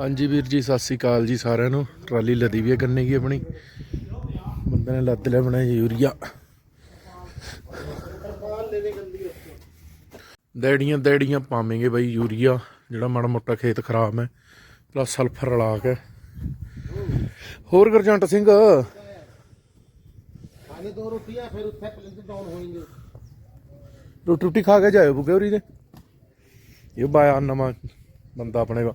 ਹਾਂਜੀ ਵੀਰ ਜੀ ਸਤਿ ਸ੍ਰੀ ਅਕਾਲ ਜੀ ਸਾਰਿਆਂ ਨੂੰ। ਟਰਾਲੀ ਲੱਦੀ ਵੀ ਹੈ ਗੰਨੇ ਦੀ ਆਪਣੀ। ਬੰਦੇ ਨੇ ਲੱਦ ਲਿਆ ਬਣਾਇਆ ਯੂਰੀਆ। ਦੇੜੀਆਂ ਡੈੜੀਆਂ ਪਾਵੇਂਗੇ ਬਾਈ ਯੂਰੀਆ ਜਿਹੜਾ ਮਾੜਾ ਮੋਟਾ ਖੇਤ ਖਰਾਬ ਹੈ ਪਲਸ ਸਲਫਰ ਰਲਾ ਕੇ ਹੋਰ ਗਰਜੰਟ ਸਿੰਘ? ਖਾਣੇ ਦੋ ਰੋਟੀਆਂ ਫਿਰ ਉੱਥੇ ਪਲਿੰਗ ਡਾਊਨ ਹੋਣਗੇ ਰੋਟੀ ਖਾ ਕੇ ਜਾਇਓ ਬੁਗੇ ਹੋਰੀ ਦੇ। ਇਹ ਬਾਇਆ ਨਵਾਂ ਬੰਦਾ ਆਪਣੇ ਦਾ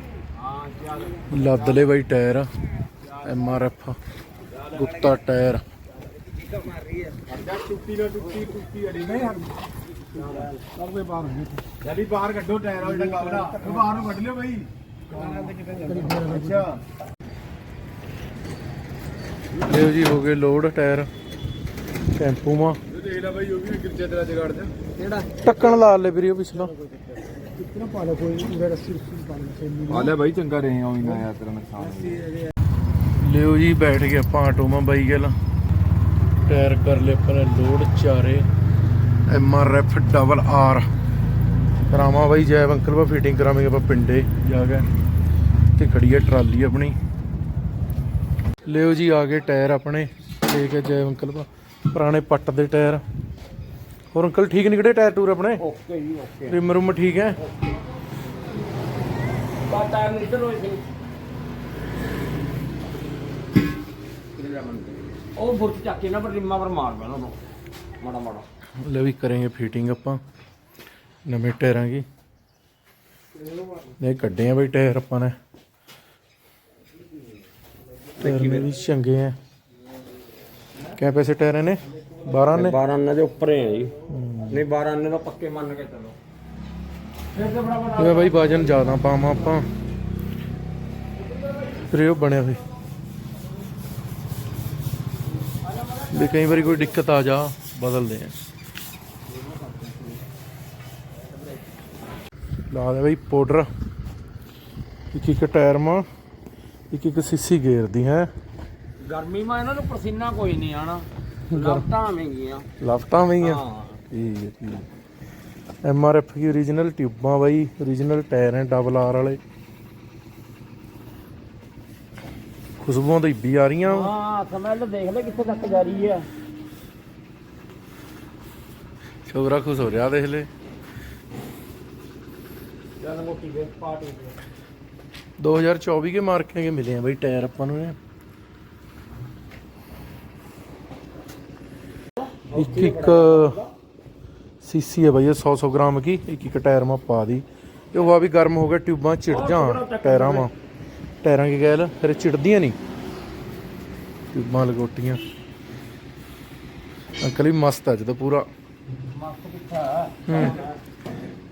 ਲੱਦਲੇ ਬਾਈ tyre M R F Gupta tyre. ਲਿਓ ਜੀ ਹੋ ਗਏ ਲੋਡ ਟਾਇਰ। ਟੈਂਪੂ ਮਾ। ਦੇਖ ਲੈ ਬਾਈ ਉਹ ਵੀ ਗਿਰਜੇ ਤੇਰਾ ਜਗਾੜ ਤੇ ਕਿਹੜਾ? ਟੱਕਣ ਲਾ ਲੈ ਵੀਰੇ ਉਹ ਪਿਛਲਾ ਕਿਹਨਾਂ ਬਾਈ ਚੰਗਾ ਰਹੇ ਆਉਂ ਨਾ ਯਾਰ ਤੇਰਾ ਨੁਕਸਾਨ ਲਿਓ ਜੀ ਬੈਠ ਗਿਆ ਆਪਾਂ ਆਟੋ ਮਾ ਬਾਈ ਗੱਲ। ਟਾਇਰ ਕਰ ਲਏ ਆਪਣੇ ਲੋਡ ਚਾਰੇ। M R F double R ਕਰਾਵਾ ਬਾਈ ਜੈ ਅੰਕਲ ਬਾ ਫਿਟਿੰਗ ਕਰਾਵਾਂਗੇ ਆਪਾਂ ਪਿੰਡੇ। ਜਾ ਕੇ। ਤੇ ਖੜੀ ਹੈ ਟਰਾਲੀ ਆਪਣੀ। ਲਿਓ ਜੀ ਆ ਗਏ ਟਾਇਰ ਆਪਣੇ। ਲੈ ਕੇ ਜੈ ਅੰਕਲ ਬਾ ਪੁਰਾਣੇ ਪੱਟ ਦੇ ਟਾਇਰ। ਹੋਰ ਅੰਕਲ ਠੀਕ ਨਿਕੜੇ ਟਾਇਰ ਟੂਰ ਆਪਣੇ? ਓਕੇ ਜੀ ਓਕੇ। ਰਿਮ ਰੁਮ ਠੀਕ ਹੈ? ਲੈ ਵੀ ਕਰਾਂਗੇ ਫਿਟਿੰਗ ਆਪਾਂ। ਨਵੇਂ ਟਾਇਰਾਂ ਦੀ ਨੇ ਕੱਢੇ ਆ ਬਈ ਟਾਇਰ ਆਪਾਂ ਨੇ। ਟਾਇਰ ਵੀ ਚੰਗੇ ਆ। ਕਿਆ ਪੈਸੇ ਟਾਇਰ ਨੇ? 12 ਨੇ? 12 ਅੰਨੇ ਦੇ ਉੱਪਰ ਹੈ ਜੀ। ਨਹੀਂ 12 ਅੰਨੇ ਦਾ ਪੱਕੇ ਮੰਨ ਕੇ ਚੱਲੋ। ਤੇ ਇਹ ਬਾਈ ਵਜਨ ਜ਼ਿਆਦਾ ਪਾਵਾਂ ਆਪਾਂ। ਇਹ ਬਣਿਆ ਹੋਈ ਵੀ ਕਈ ਵਾਰੀ ਕੋਈ ਦਿੱਕਤ ਆ ਜਾ ਬਦਲਦੇ ਆ। ਲਾ ਦੇ ਬਈ ਪਾਊਡਰ ਇੱਕ ਇੱਕ ਟਾਇਰ ਮਾ ਇੱਕ ਇੱਕ ਸੀਸੀ ਗੇਰਦੀ ਹੈ। ਗਰਮੀ ਮਾ ਇਹਨਾਂ ਨੂੰ ਪਸੀਨਾ ਕੋਈ ਨਹੀਂ ਆਣਾ ਲੱਤਾਂ ਆਵੇਂਗੀਆਂ ਲਫਟਾਂ ਵੀ ਆ ਹਾਂ। ਠੀਕ ਹੈ ਠੀਕ ਐਮ ਆਰ ਐਫ ਦੀ origignal ਟਿਊਬਾਂ ਬਾਈ? Origignal ਟਾਇਰ ਹੈ ਡਬਲ ਆਰ ਵਾਲੇ। ਖੁਸ਼ਬੂਆਂ ਤਾਂ ਇੱਬੀ ਆ ਰਹੀਆਂ। ਹਾਂ ਸਮੈਲ ਦੇਖ ਲੈ ਕਿੱਥੇ ਤੱਕ ਜਾ ਰਹੀ ਹੈ। ਛੋਕਰਾ ਖੁਸ਼ ਹੋ ਰਿਹਾ ਦੇਖ ਲੈ। ਜਨ ਮੋਟੀ ਦੇ। ਪਾਰਟੀ 2024 ਕੇ ਮਾਰਕਿੰਗ ਕੇ ਮਿਲੇ ਆ ਬਾਈ ਟਾਇਰ ਆਪਾਂ ਨੂੰ ਇੱਕ ਇੱਕ ਸੀਸੀ ਹੈ ਇਹ 100 100 ਗ੍ਰਾਮ ਕੀ ਇੱਕ ਇੱਕ ਟਾਇਰ ਮਾ ਪਾ ਦੀ। ਇਹ ਹਵਾ ਵੀ ਗਰਮ ਹੋ ਗਿਆ ਟਿਊਬਾਂ ਚਿੜ ਜਾਣ ਟਾਇਰਾਂ ਮਾ ਟਾਇਰਾਂ ਕੀ ਗੈਲ ਫਿਰ ਚਿੜਦੀਆਂ ਨਹੀਂ। ਟਿਊਬਾਂ ਲਗੋਟੀਆਂ। ਅੰਕਲ ਵੀ ਮਸਤ ਹੈ ਜਦੋਂ ਪੂਰਾ। ਮਸਤ ਕਿੱਥਾ ਹੈ।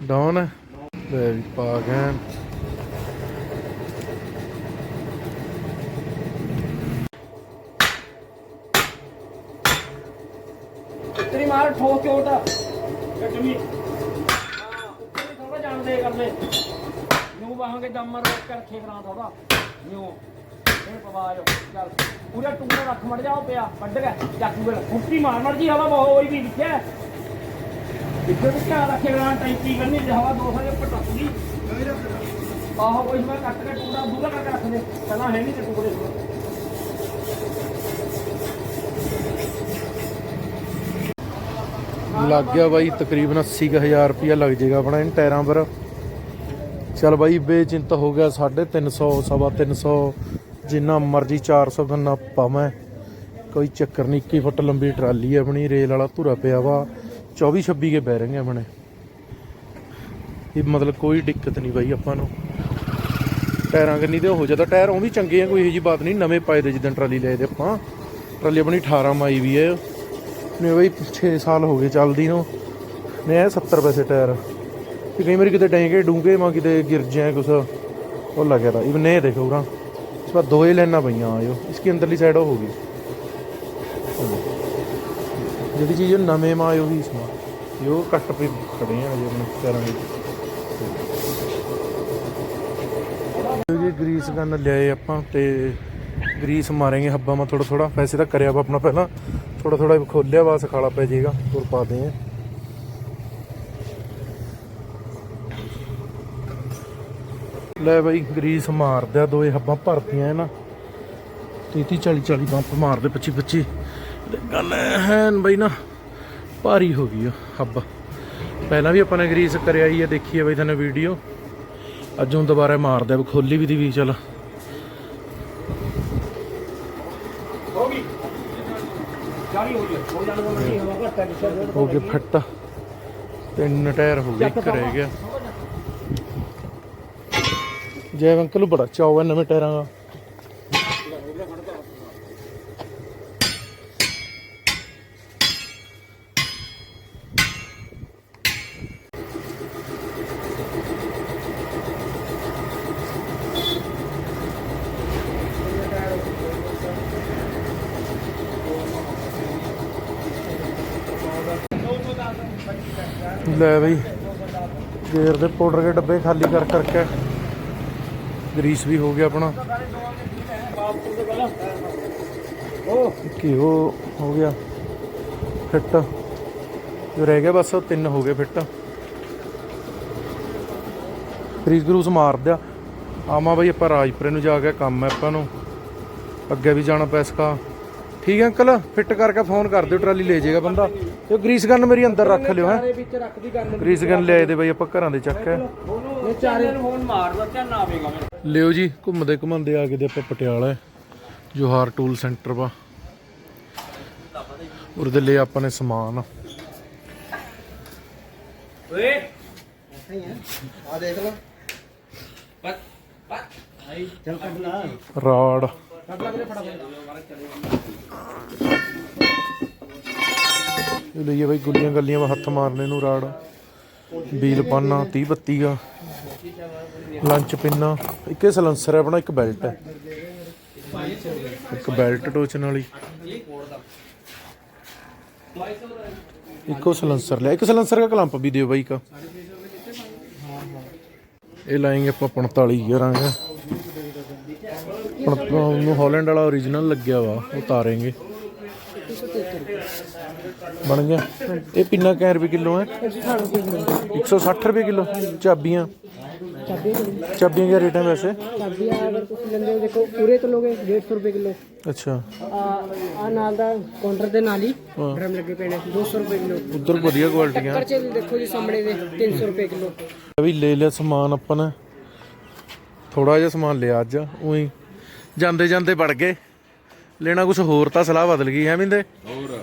ਡਾਊਨ ਹੈ। ਲੈ ਵੀ ਪਾ ਗਏ। ਮਾਰ ਠੋਕ ਗੱਡਮੀ ਹਾਂ ਥੋੜਾ ਕਰਨੇ। ਨੂੰ ਬਾਹਾਂਗੇ ਦਮਰ ਰੋਕ ਕੇ ਰੱਖੇ ਕਰਾਂ ਥੋੜਾ ਪਵਾਜ ਚੱਲ। ਪੂਰਾ ਟੂਣਾ ਰੱਖ ਮੜ ਜਾਓ ਪਿਆ। ਵੱਢ ਗਿਆ ਚਾਕੂ ਵੇਲ ਫੁੱਟੀ ਮਾਰ ਮੜ ਜੀ ਹਵਾ ਬਹੁਤ ਹੋਈ ਵੀ ਵਿਖਿਆ ਇੱਥੇ ਵੀ ਧਿਆਨ ਰੱਖੇ ਕਰਾਂ ਟੈਂਕੀ ਕਰਨੀ ਜੇ ਹਵਾ ਦੋ ਟੱਪ ਗਈ। ਆਹੋ ਕੋਈ ਮੈਂ ਕੱਟ ਕੇ ਟੂਣਾ ਦੂਰਾ ਕਰਕੇ ਰੱਖ ਦੇ। ਪਹਿਲਾਂ ਹੈ ਨਹੀਂ ਤੇ ਟੁਕੜੇ। ਲੱਗ ਗਿਆ ਬਾਈ, ਤਕਰੀਬਨ 80000 ਰੁਪਇਆ ਲੱਗ ਜਾਏਗਾ ਆਪਣਾ ਇਨ ਟਾਇਰਾਂ ਪਰ। ਚਲ ਬਾਈ, ਬੇਚਿੰਤ ਹੋ ਗਿਆ 350 ਸਵਾ 300 ਜਿੰਨਾ ਮਰਜ਼ੀ 400 ਗੰਨਾ ਪਾਵਾਂ। ਕੋਈ ਚੱਕਰ ਨਹੀਂ 21 ਫੁੱਟ ਲੰਬੀ ਟਰਾਲੀ ਹੈ ਆਪਣੀ, ਰੇਲ ਵਾਲਾ ਧੁਰਾ ਪਿਆ ਵਾ। 24 26 ਕੇ ਬੈਰਿੰਗ ਹੈ ਆਪਣੇ। ਇਹ ਮਤਲਬ ਕੋਈ ਦਿੱਕਤ ਨਹੀਂ ਬਾਈ ਆਪਾਂ ਨੂੰ। ਟਾਇਰਾਂ ਕੰਨੀ ਤੇ ਹੋ ਜਾਂਦਾ, ਟਾਇਰ ਉਹ ਵੀ ਚੰਗੇ ਆ, ਕੋਈ ਇਹੋ ਜੀ ਬਾਤ ਨਹੀਂ, ਨਵੇਂ ਪਾਏ ਦੇ ਜਿੱਦਾਂ ਟਰਾਲੀ ਲਏ ਦੇ ਆਪਾਂ। ਟਰਾਲੀ ਆਪਣੀ 18 ਮਾਈ ਵੀ ਹੈ। ਆਪਣੇ ਬਈ 6 ਸਾਲ ਹੋ ਗਏ ਚੱਲਦੀ ਨੂੰ। ਨੇ 70 ਪੈਸੇ ਟਾਇਰ। ਤੇ ਕਈ ਵਾਰੀ ਕਿਤੇ ਡੈਂਗੇ ਡੂੰਗੇ ਮਾ ਕਿਤੇ ਗਿਰ ਜਾਏ ਕੁਛ। ਉਹ ਲੱਗਿਆ ਤਾਂ। ਇਵਨ ਇਹ ਦੇਖੋ ਉਰਾ। ਇਸ ਵਾਰ ਦੋ ਲੈਣਾ ਪਈਆਂ ਆਇਓ। ਇਸकी ਅੰਦਰਲੀ ਸਾਈਡ ਹੋ ਗਈ। ਜਿਹੜੀ ਚੀਜ਼ ਨਵੇਂ ਮਾ ਆਇਓ ਵੀ ਇਸਮਾ ਯੋ ਕੱਟ ਪਈ ਖੜੇ ਆ ਜੇ ਆਪਣੇ ਪੈਰਾਂ ਦੇ। ਜੀ, ਗਰੀਸ ਗੰਨ ਲਿਆਏ ਆਪਾਂ ਤੇ ਗਰੀਸ ਮਾਰਾਂਗੇ ਹੱਬਾ ਮਾ ਥੋੜਾ ਥੋੜਾ ਵੈਸੇ ਤਾਂ ਕਰਿਆ ਆਪਾਂ ਆਪਣਾ ਪਹਿਲਾਂ। ਥੋੜਾ ਥੋੜਾ ਖੋਲਿਆ ਵਾ ਸਖਾਲਾ ਪੈ ਜਾਏਗਾ। ਹੋਰ ਪਾ ਦੇ ਆ। ਲੈ ਬਾਈ ਗਰੀਸ ਮਾਰਦਿਆ ਦੋਏ ਹੱਬਾਂ ਭਰਤੀਆਂ ਨਾ 30 40 40 ਪੰਪ ਮਾਰਦੇ 25 25 ਗਨ ਹੈਨ ਬਈ ਨਾ ਭਾਰੀ ਹੋ ਗਈ ਆ ਹੱਬ। ਪਹਿਲਾਂ ਵੀ ਆਪਾਂ ਨੇ ਗਰੀਸ ਕਰਿਆ ਹੀ ਆ ਦੇਖੀ ਆ ਬਈ ਤੁਹਾਨੂੰ ਵੀਡੀਓ। ਅੱਜ ਹੁਣ ਦੁਬਾਰਾ ਮਾਰਦੇ ਖੋਲੀ ਵੀ ਦੀ ਵੀ ਚੱਲ ਹੋ ਗਈ ਜਾਰੀ ਹੋ ਗਈ ਹੋ ਗਏ ਫਿੱਟ ਤਿੰਨ ਟਾਇਰ ਹੋ ਗਏ, ਇੱਕ ਰਹਿ ਗਿਆ। ਜੈ ਅੰਕਲ ਬੜਾ ਚਾਅ ਹੈ ਨਵੇਂ ਟਾਇਰਾਂ ਦਾ। ਲੈ ਬਈ। ਗੇਅਰ ਦੇ ਪਾਊਡਰ ਦੇ ਡੱਬੇ ਖਾਲੀ ਕਰ ਕਰਕੇ ਗਰੀਸ ਵੀ ਹੋ ਗਿਆ ਆਪਣਾ। ਉਹ ਕੀ ਉਹ ਹੋ ਗਿਆ। ਫਿੱਟ। ਜੋ ਰਹਿ ਗਿਆ ਬਸ ਤਿੰਨ ਹੋ ਗਏ ਫਿੱਟ। ਗਰੀਸ ਗਰੂਸ ਮਾਰ ਦਿਆ। ਆਮਾ ਬਈ ਆਪਾਂ ਰਾਜਪੁਰੇ ਨੂੰ ਜਾ ਕੇ ਕੰਮ ਹੈ ਆਪਾਂ ਨੂੰ। ਅੱਗੇ ਵੀ ਜਾਣਾ ਪੈਸਕਾ ਠੀਕ ਹੈ ਅੰਕਲ, ਫਿੱਟ ਕਰਕੇ ਫੋਨ ਕਰ ਦਿਓ, ਟਰਾਲੀ ਲੈ ਜਾਏਗਾ ਬੰਦਾ। ਤੇ ਗਰੀਸ ਗਨ ਮੇਰੀ ਅੰਦਰ ਰੱਖ ਲਿਓ ਹੈ। ਵਿੱਚ ਗਰੀਸ ਗਨ ਲਿਆਏ ਦੇ ਬਈ ਆਪਾਂ ਘਰਾਂ ਦੇ ਚੱਕ ਹੈ। ਇਹ ਚਾਰੇ ਨੂੰ ਫੋਨ ਮਾਰ ਦੋ ਧਿਆਨ ਆਵੇਗਾ ਮੇਰੇ? ਲਿਓ ਜੀ ਘੁੰਮਦੇ ਘੁੰਮਦੇ ਆ ਗਏ ਦੇ ਆਪਾਂ ਪਟਿਆਲਾ ਜੋਹਾਰ ਟੂਲ ਸੈਂਟਰ ਵਾ। ਉਹਦੇ ਲਈ ਆਪਾਂ ਨੇ ਸਮਾਨ। ਓਏ। ਆ ਦੇਖ ਲਓ ਬੱਤ ਬੱਤ ਆਈ ਚੱਲ ਕੱਢ ਲਾ। ਰਾੜ। ਕੱਢ ਲਾ ਵੀਰੇ ਫਟਾਫਟ। ਇਹ ਲਈਏ ਬਈ ਗੁੱਲੀਆਂ ਗੱਲੀਆਂ ਵਾ, ਹੱਥ ਮਾਰਨੇ ਨੂੰ ਰਾੜ। ਬੀਲ ਪਾਨਾ 30 32 ਆ ਲੰਚ ਪਿੰਨਾ। ਇੱਕੇ ਸਲੰਸਰ ਹੈ ਆਪਣਾ, ਇੱਕ ਬੈਲਟ ਹੈ। ਇੱਕ ਬੈਲਟ ਟੋਚਨ ਵਾਲੀ ਇੱਕੋ ਸਲੈਂਸਰ ਲਿਆ। ਇੱਕ ਸਲੈਂਸਰ ਦਾ ਕਲੰਪ ਵੀ ਦਿਓ ਬਾਈ ਕਾ ਇਹ ਲਾਏਗੇ ਆਪਾਂ 45 ਕਰਾਂਗੇ ਹੁਣ ਨੂੰ ਹਾਲੈਂਡ ਵਾਲਾ origignal ਲੱਗਿਆ ਵਾ, ਉਤਾਰਾਂਗੇ। ਬਣ ਗਿਆ। ਇਹ ਪਿੰਨਾ ਕੈ ਰੁਪਏ ਕਿਲੋ ਹੈ? 160 ਰੁਪਏ ਕਿਲੋ ਚਾਬੀਆਂ। ਚਾਬੀਆਂ ਦਾ ਰੇਟ ਹੈ ਵੈਸੇ? ਚਾਬੀ ਅਗਰ ਤੁਸੀਂ ਲੈਂਦੇ ਹੋ ਦੇਖੋ ਪੂਰੇ ਤੋਂ ਲੋਗੇ 150 ਰੁਪਏ ਕਿਲੋ। ਅੱਛਾ। ਆ ਨਾਲ ਦਾ ਕਾਊਂਟਰ ਦੇ ਨਾਲ ਹੀ। ਡਰਮ ਲੱਗੇ ਪਏ ਨੇ 200 ਰੁਪਏ ਕਿਲੋ। ਉਧਰ ਵਧੀਆ ਕੁਆਲਿਟੀਆਂ ਖਰਚੇ ਵੀ ਦੇਖੋ ਜੀ ਸਾਹਮਣੇ ਦੇ 300 ਰੁਪਏ ਕਿਲੋ। ਵੀ ਲੈ ਲਿਆ ਸਮਾਨ ਆਪਾਂ ਨੇ। ਥੋੜਾ ਜਿਹਾ ਸਮਾਨ ਲਿਆ ਅੱਜ ਉਹੀ ਜਾਂਦੇ ਜਾਂਦੇ ਵੜ ਗਏ। ਲੈਣਾ ਕੁਝ ਹੋਰ ਤਾਂ ਸਲਾਹ ਬਦਲ ਗਈ ਹੈ ਮਿੰਦੇ? ਹੋਰ।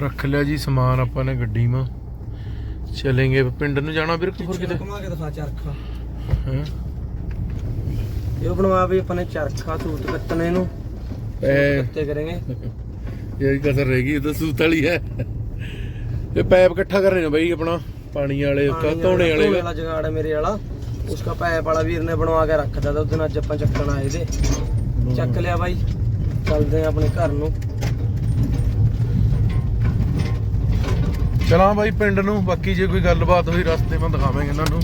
ਰੱਖ ਲਿਆ ਜੀ ਸਮਾਨ ਆਪਾਂ ਨੇ ਗੱਡੀ ਮਾ ਚਲेंगे ਪਿੰਡ ਨੂੰ ਜਾਣਾ ਵੀਰ ਹੋਰ ਕਿਤੇ ਘੁਮਾ ਕੇ ਦਿਖਾ ਚਰਖਾ। ਹੈਂ? ਇਹ ਬਣਵਾ ਵੀ ਆਪਾਂ ਨੇ ਚਰਖਾ ਤੂਤ ਕੱਤਣੇ ਨੂੰ। ਐ। ਤੇ ਕਰਾਂਗੇ। ਇਹ ਕਸਰ ਰਹਿ ਗਈ ਇਹ ਤਾਂ ਸੂਤ ਵਾਲੀ ਹੈ। ਇਹ ਪੈਪ ਇਕੱਠਾ ਕਰ ਰਹੇ ਨੇ ਬਈ ਆਪਣਾ ਪਾਣੀ ਵਾਲੇ ਧੋਣੇ ਵਾਲੇ ਵਾਲਾ ਜਗਾੜ ਹੈ ਮੇਰੇ ਵਾਲਾ। ਉਸਕਾ ਪੈਪ ਵਾਲਾ ਵੀਰ ਨੇ ਬਣਵਾ ਕੇ ਰੱਖਦਾ ਤਾਂ ਉਹਦੇ ਨਾਲ ਅੱਜ ਆਪਾਂ ਚੱਕਣ ਆਏ ਦੇ। ਚੱਕ ਲਿਆ ਬਾਈ। ਚੱਲਦੇ ਆ ਆਪਣੇ ਘਰ ਨੂੰ। ਚਲਾਂ ਬਾਈ ਪਿੰਡ ਨੂੰ ਬਾਕੀ ਜੇ ਕੋਈ ਗੱਲਬਾਤ ਹੋਈ ਰਸਤੇ ਮੈਂ ਦਿਖਾਵਾਂਗੇ ਇਹਨਾਂ ਨੂੰ।